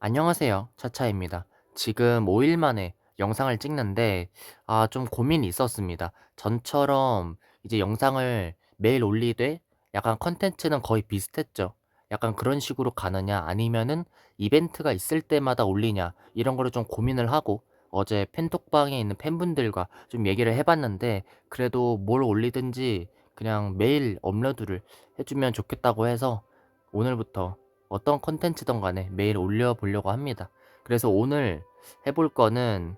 안녕하세요. 차차입니다. 지금 5일 만에 영상을 찍는데, 아, 좀 고민이 있었습니다. 전처럼 이제 영상을 매일 올리되 약간 컨텐츠는 거의 비슷했죠. 약간 그런 식으로 가느냐, 아니면은 이벤트가 있을 때마다 올리냐, 이런 거를 좀 고민을 하고, 어제 팬톡방에 있는 팬분들과 좀 얘기를 해봤는데, 그래도 뭘 올리든지 그냥 매일 업로드를 해주면 좋겠다고 해서, 오늘부터 어떤 컨텐츠든 간에 매일 올려보려고 합니다. 그래서 오늘 해볼 거는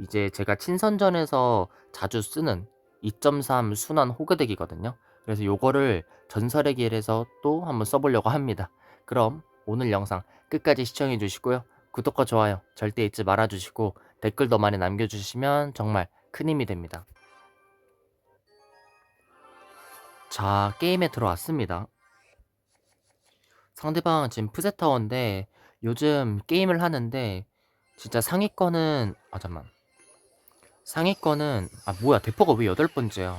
이제 제가 친선전에서 자주 쓰는 2.3 순환 호그덱이거든요. 그래서 요거를 전설의 길에서 또 한번 써보려고 합니다. 그럼 오늘 영상 끝까지 시청해 주시고요. 구독과 좋아요 절대 잊지 말아 주시고 댓글도 많이 남겨주시면 정말 큰 힘이 됩니다. 자, 게임에 들어왔습니다. 상대방 지금 푸세타워인데 요즘 게임을 하는데 진짜 상위권은 아 잠만. 상위권은 아 뭐야 대포가 왜 여덟 번째야?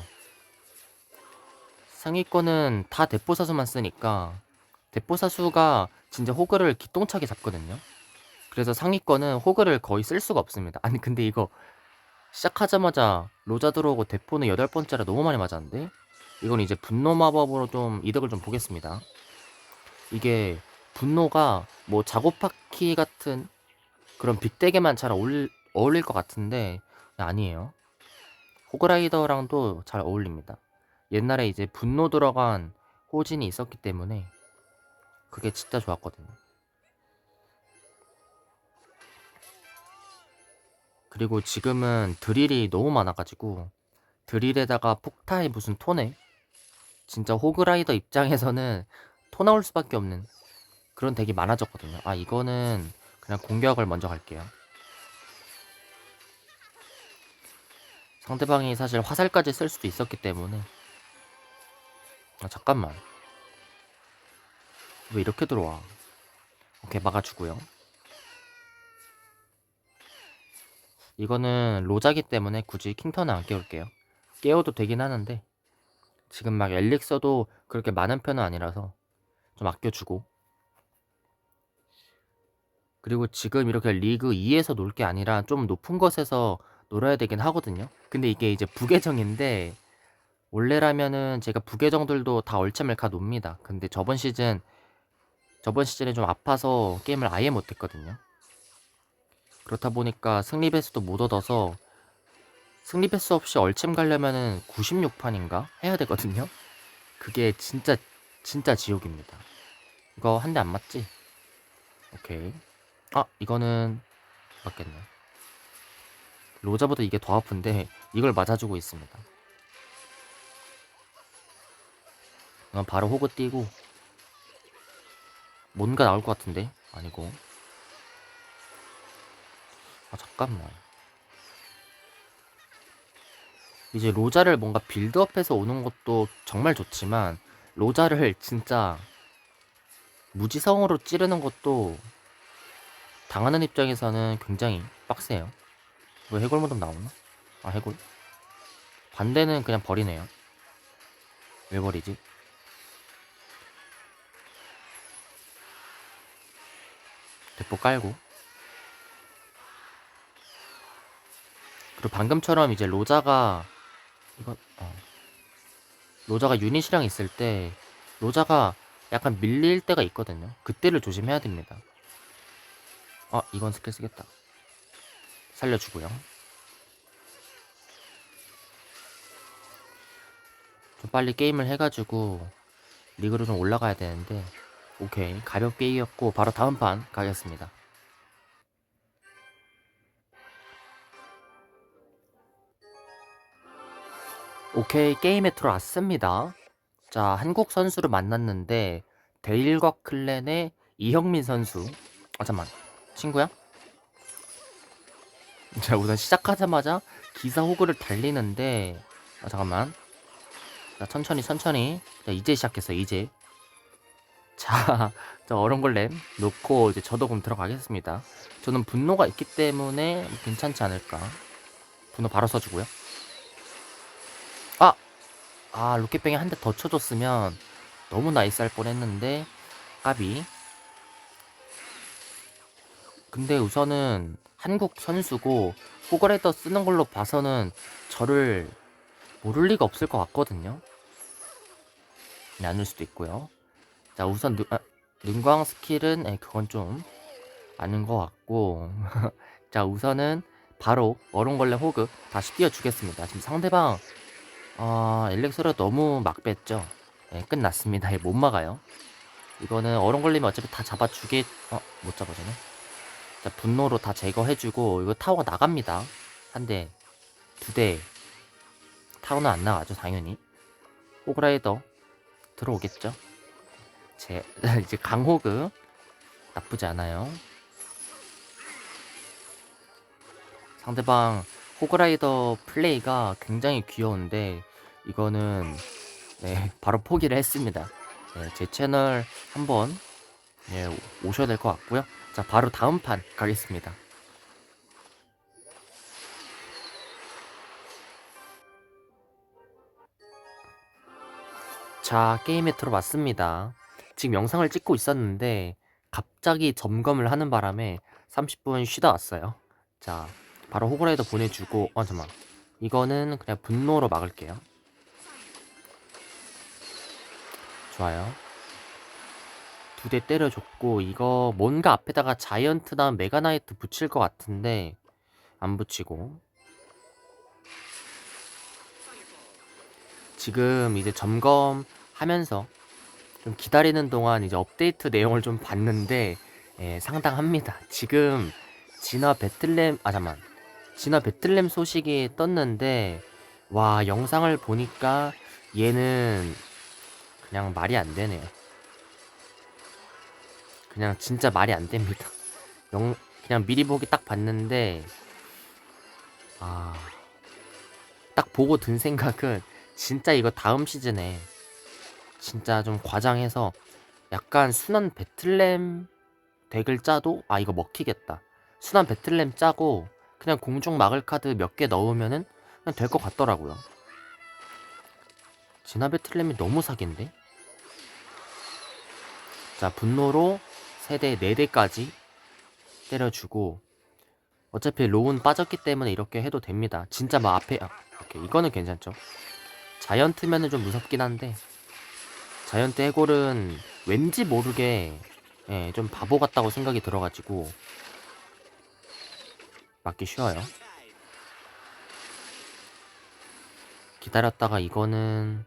상위권은 다 대포 사수만 쓰니까 대포 사수가 진짜 호그를 기똥차게 잡거든요. 그래서 상위권은 호그를 거의 쓸 수가 없습니다. 아니 근데 이거 시작하자마자 로자 들어오고 대포는 여덟 번째라 너무 많이 맞았는데? 이건 이제 분노 마법으로 좀 이득을 좀 보겠습니다 이게 분노가 뭐 자고파키 같은 그런 빅덱에만 잘 어울, 어울릴 것 같은데 아니에요. 호그라이더랑도 잘 어울립니다. 옛날에 이제 분노 들어간 호진이 있었기 때문에 그게 진짜 좋았거든요. 그리고 지금은 드릴이 너무 많아가지고 드릴에다가 폭타에 무슨 토네 진짜 호그라이더 입장에서는 토 나올 수밖에 없는 그런 덱이 많아졌거든요. 아 이거는 그냥 공격을 먼저 갈게요. 상대방이 사실 화살까지 쓸 수도 있었기 때문에. 아 잠깐만. 왜 이렇게 들어와? 오케이 막아주고요. 이거는 로자기 때문에 굳이 킹턴은 안 깨울게요. 깨워도 되긴 하는데. 지금 막 엘릭서도 그렇게 많은 편은 아니라서 좀 아껴주고 그리고 지금 이렇게 리그 2에서 놀 게 아니라 좀 높은 곳에서 놀아야 되긴 하거든요. 근데 이게 이제 부계정인데 원래라면은 제가 부계정들도 다 얼챔을 가 놉니다. 근데 저번 시즌 저번 시즌에 좀 아파서 게임을 아예 못했거든요. 그렇다 보니까 승리 배수도 못 얻어서 승리 배수 없이 얼챔 가려면은 96판인가 해야 되거든요. 그게 진짜 진짜 지옥입니다. 이거 한 대 안 맞지? 오케이. 아, 이거는 맞겠네. 로자보다 이게 더 아픈데 이걸 맞아주고 있습니다. 그럼 바로 호그 띄고 뭔가 나올 것 같은데 아니고 아 잠깐만 이제 로자를 뭔가 빌드업해서 오는 것도 정말 좋지만 로자를 진짜 무지성으로 찌르는 것도 당하는 입장에서는 굉장히 빡세요. 왜 해골 모드 나오나? 아 해골? 반대는 그냥 버리네요. 왜 버리지? 대포 깔고 그리고 방금처럼 이제 로자가 이건 어. 로자가 유닛이랑 있을 때 로자가 약간 밀릴 때가 있거든요. 그때를 조심해야 됩니다. 아, 이건 스킬 쓰겠다. 살려주고요. 좀 빨리 게임을 해가지고 리그로 좀 올라가야 되는데 오케이 가볍게 이겼고 바로 다음 판 가겠습니다. 오케이 게임에 들어왔습니다. 자 한국 선수를 만났는데 데일과 클랜의 이형민 선수. 아 잠만. 친구야? 자 우선 시작하자마자 기사 호구를 달리는데 아 잠깐만. 자 천천히 천천히. 자 이제 시작했어 이제. 자, 자 어른골렘 놓고 이제 저도 그럼 들어가겠습니다. 저는 분노가 있기 때문에 괜찮지 않을까? 분노 바로 써주고요. 아! 아 로켓병이 한대 더 쳐줬으면 너무 나이스 할 뻔했는데 까비 근데 우선은 한국 선수고 호그라이더 쓰는 걸로 봐서는 저를 모를 리가 없을 것 같거든요. 나눌 수도 있고요. 자 우선 느, 아, 능광 스킬은 에, 그건 좀 아닌 것 같고 자 우선은 바로 얼음걸레 호그 다시 띄워주겠습니다. 지금 상대방 아 엘렉서를 너무 막 뺐죠. 네, 끝났습니다. 못 막아요. 이거는 얼음 걸리면 어차피 다 잡아주겠 어, 못 잡아주네. 자, 분노로 다 제거해주고 이거 타워가 나갑니다. 한 대, 두 대. 타워는 안 나가죠, 당연히. 호그라이더 들어오겠죠. 제 이제 강호그 나쁘지 않아요. 상대방 호그라이더 플레이가 굉장히 귀여운데 이거는 네, 바로 포기를 했습니다. 네, 제 채널 한번 네, 오셔야 될 것 같고요. 자, 바로 다음 판 가겠습니다. 자, 게임에 들어왔습니다. 지금 영상을 찍고 있었는데 갑자기 점검을 하는 바람에 30분 쉬다 왔어요. 자, 바로 호그라이더 보내주고 어 잠만 이거는 그냥 분노로 막을게요. 좋아요. 두 대 때려줬고 이거 뭔가 앞에다가 자이언트나 메가나이트 붙일 것 같은데 안 붙이고 지금 이제 점검하면서 좀 기다리는 동안 이제 업데이트 내용을 좀 봤는데 예, 상당합니다. 지금 진화 배틀램 아 잠만 진화 배틀램 소식이 떴는데 와 영상을 보니까 얘는 그냥 말이 안 되네요. 그냥 진짜 말이 안 됩니다. 영 그냥 미리 보기 딱 봤는데 아 딱 보고 든 생각은 진짜 이거 다음 시즌에 진짜 좀 과장해서 약간 순한 배틀램 덱을 짜도 아 이거 먹히겠다. 순한 배틀램 짜고 그냥 공중 막을 카드 몇 개 넣으면은 그냥 될 것 같더라고요. 진화 배틀램이 너무 사기인데? 자 분노로 3대 4대까지 때려주고 어차피 로운 빠졌기 때문에 이렇게 해도 됩니다. 진짜 막 앞에 아, 오케이 이거는 괜찮죠. 자이언트면은 좀 무섭긴 한데 자이언트 해골은 왠지 모르게 예, 좀 바보 같다고 생각이 들어가지고 맞기 쉬워요. 기다렸다가 이거는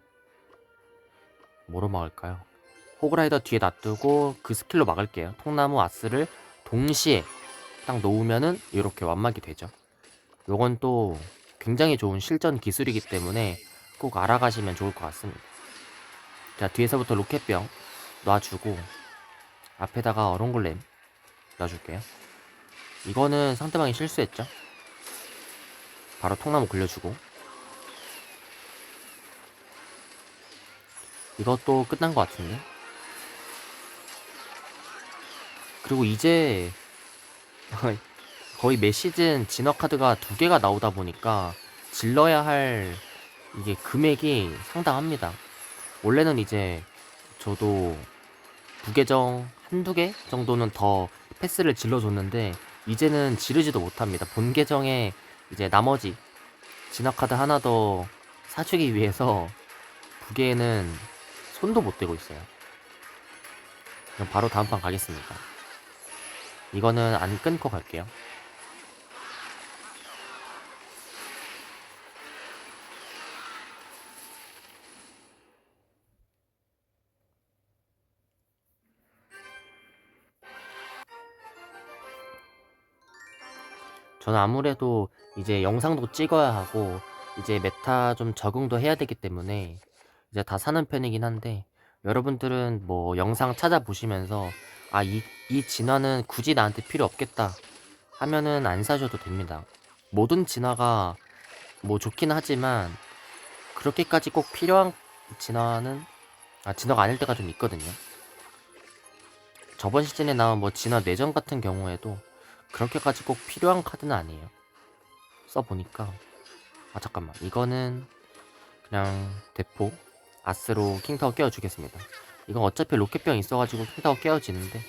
뭐로 막을까요? 호그라이더 뒤에 놔두고 그 스킬로 막을게요. 통나무 아스를 동시에 딱 놓으면은 이렇게 완막이 되죠. 요건 또 굉장히 좋은 실전 기술이기 때문에 꼭 알아가시면 좋을 것 같습니다. 자 뒤에서부터 로켓병 놔주고 앞에다가 얼음골렘 놔줄게요. 이거는 상대방이 실수했죠. 바로 통나무 굴려주고 이것도 끝난 것 같은데 그리고 이제 거의 매 시즌 진화 카드가 두 개가 나오다 보니까 질러야 할 이게 금액이 상당합니다. 원래는 이제 저도 부계정 한두 개 정도는 더 패스를 질러줬는데 이제는 지르지도 못합니다. 본 계정에 이제 나머지 진화 카드 하나 더 사주기 위해서 부계에는 손도 못 대고 있어요. 그럼 바로 다음 판 가겠습니다. 이거는 안 끊고 갈게요. 저는 아무래도 이제 영상도 찍어야 하고 이제 메타 좀 적응도 해야 되기 때문에 이제 다 사는 편이긴 한데 여러분들은 뭐 영상 찾아보시면서 아, 이, 이 진화는 굳이 나한테 필요 없겠다 하면은 안 사셔도 됩니다. 모든 진화가 뭐 좋긴 하지만 그렇게까지 꼭 필요한 진화는 아, 진화가 아닐 때가 좀 있거든요. 저번 시즌에 나온 뭐 진화 내전 같은 경우에도 그렇게까지 꼭 필요한 카드는 아니에요. 써보니까 아 잠깐만 이거는 그냥 대포 아스로 킹타워 깨워주겠습니다. 이건 어차피 로켓병 있어가지고 킹타워 깨워지는데.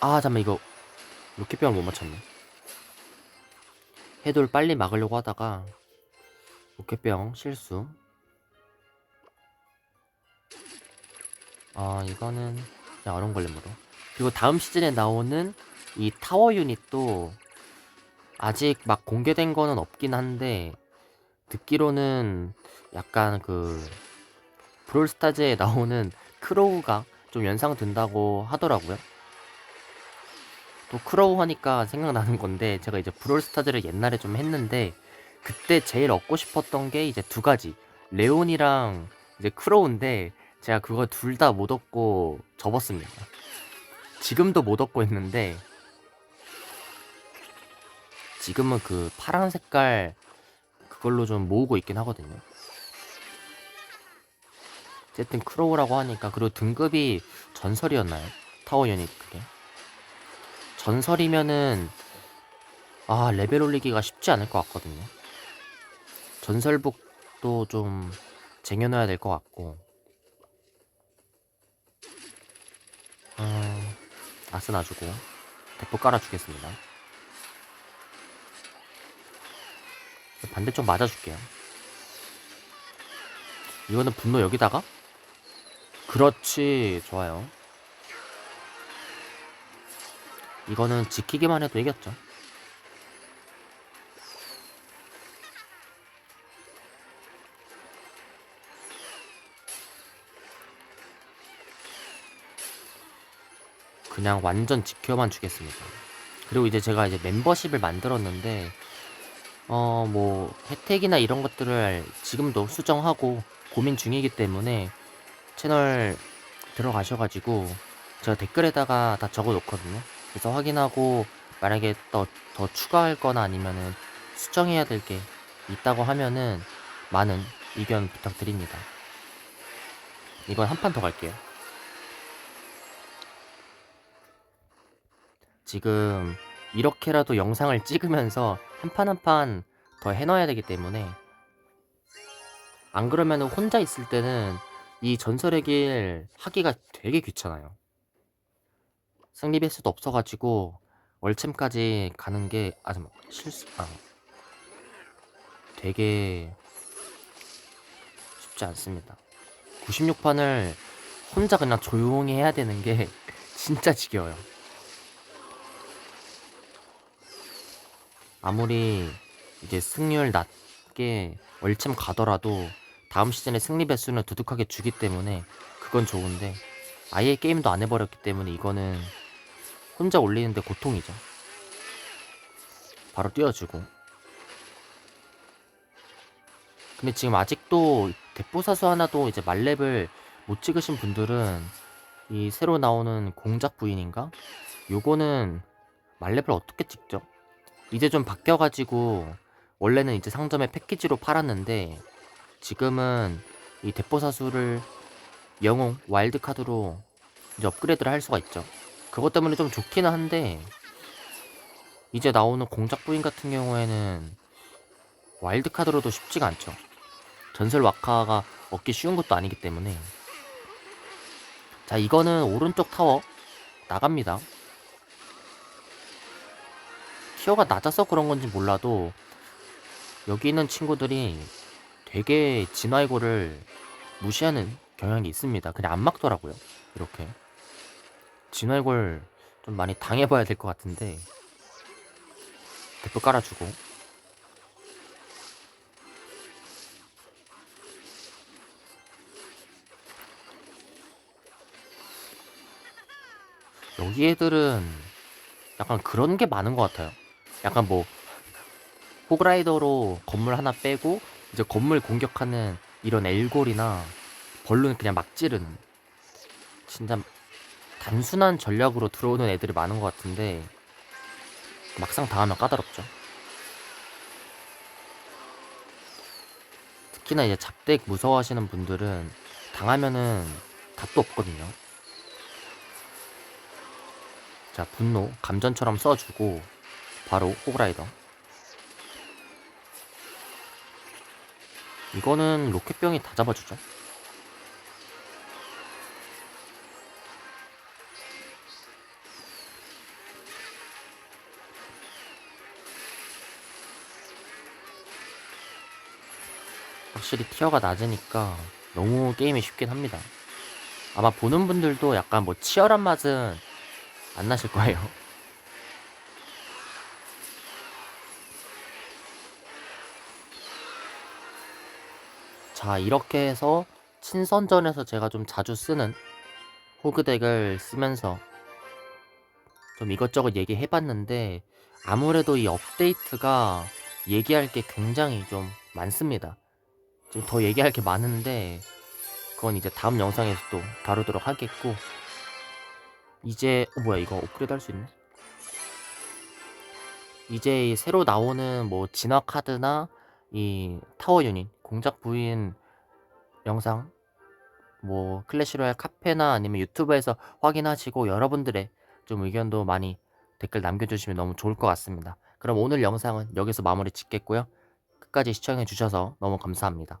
아 잠깐만 이거 로켓병을 못 맞췄네. 해돌 빨리 막으려고 하다가 로켓병 실수. 아 이거는 그냥 얼음 걸림으로 그리고 다음 시즌에 나오는 이 타워 유닛도 아직 막 공개된 거는 없긴 한데 듣기로는 약간 그 브롤스타즈에 나오는 크로우가 좀 연상된다고 하더라고요. 또 크로우 하니까 생각나는 건데 제가 이제 브롤스타즈를 옛날에 좀 했는데 그때 제일 얻고 싶었던 게 이제 두 가지 레온이랑 이제 크로우인데 제가 그거 둘다 못 얻고 접었습니다. 지금도 못 얻고 있는데 지금은 그 파란 색깔 그걸로 좀 모으고 있긴 하거든요. 어쨌든 크로우라고 하니까 그리고 등급이 전설이었나요? 타워 유닛 그게 전설이면은 아 레벨 올리기가 쉽지 않을 것 같거든요. 전설북도 좀 쟁여놔야 될 것 같고 음, 아스 놔주고 대포 깔아주겠습니다. 반대쪽 맞아줄게요. 이거는 분노 여기다가? 그렇지, 좋아요. 이거는 지키기만 해도 이겼죠. 그냥 완전 지켜만 주겠습니다. 그리고 이제 제가 이제 멤버십을 만들었는데 어 뭐 혜택이나 이런 것들을 지금도 수정하고 고민 중이기 때문에 채널 들어가셔가지고 제가 댓글에다가 다 적어 놓거든요. 그래서 확인하고 만약에 더, 더 추가할 거나 아니면은 수정해야 될 게 있다고 하면은 많은 의견 부탁드립니다. 이건 한 판 더 갈게요. 지금 이렇게라도 영상을 찍으면서 한 판 한 판 더 해놔야 되기 때문에 안 그러면 혼자 있을 때는 이 전설의 길 하기가 되게 귀찮아요. 승리 배수도 없어가지고 월챔까지 가는 게아 잠깐 실수 아 되게 쉽지 않습니다. 96판을 혼자 그냥 조용히 해야 되는 게 진짜 지겨워요. 아무리 이제 승률 낮게 월챔 가더라도 다음 시즌에 승리 배수는 두둑하게 주기 때문에 그건 좋은데 아예 게임도 안 해버렸기 때문에 이거는 혼자 올리는데 고통이죠. 바로 띄워주고. 근데 지금 아직도 대포사수 하나도 이제 말렙을 못 찍으신 분들은 이 새로 나오는 공작 부인인가? 요거는 말렙을 어떻게 찍죠? 이제 좀 바뀌어가지고 원래는 이제 상점에 패키지로 팔았는데 지금은 이 대포사수를 영웅 와일드 카드로 이제 업그레이드를 할 수가 있죠. 그것 때문에 좀 좋기는 한데 이제 나오는 공작 부인 같은 경우에는 와일드 카드로도 쉽지가 않죠. 전설 와카가 얻기 쉬운 것도 아니기 때문에 자 이거는 오른쪽 타워 나갑니다. 티어가 낮아서 그런 건지 몰라도 여기 있는 친구들이 되게 진화이고를 무시하는 경향이 있습니다. 그냥 안 막더라고요. 이렇게 진화이골 좀 많이 당해봐야 될 것 같은데 대표 깔아주고 여기 애들은 약간 그런 게 많은 것 같아요. 약간 뭐 호그라이더로 건물 하나 빼고 이제 건물 공격하는 이런 엘골이나 벌룬 그냥 막 찌르는 진짜 단순한 전략으로 들어오는 애들이 많은 것 같은데 막상 당하면 까다롭죠. 특히나 이제 잡덱 무서워하시는 분들은 당하면은 답도 없거든요. 자 분노 감전처럼 써주고 바로 호그라이더. 이거는 로켓병이 다 잡아주죠. 확실히 티어가 낮으니까 너무 게임이 쉽긴 합니다. 아마 보는 분들도 약간 뭐 치열한 맛은 안 나실 거예요. 자, 이렇게 해서 친선전에서 제가 좀 자주 쓰는 호그 덱을 쓰면서 좀 이것저것 얘기해 봤는데 아무래도 이 업데이트가 얘기할 게 굉장히 좀 많습니다. 지금 더 얘기할 게 많은데 그건 이제 다음 영상에서 또 다루도록 하겠고 이제 어 뭐야 이거 업그레이드 할 수 있네 이제 이 새로 나오는 뭐 진화 카드나 이 타워 유닛 공작 부인 영상 뭐 클래시로얄 카페나 아니면 유튜브에서 확인하시고 여러분들의 좀 의견도 많이 댓글 남겨주시면 너무 좋을 것 같습니다. 그럼 오늘 영상은 여기서 마무리 짓겠고요. 끝까지 시청해 주셔서 너무 감사합니다.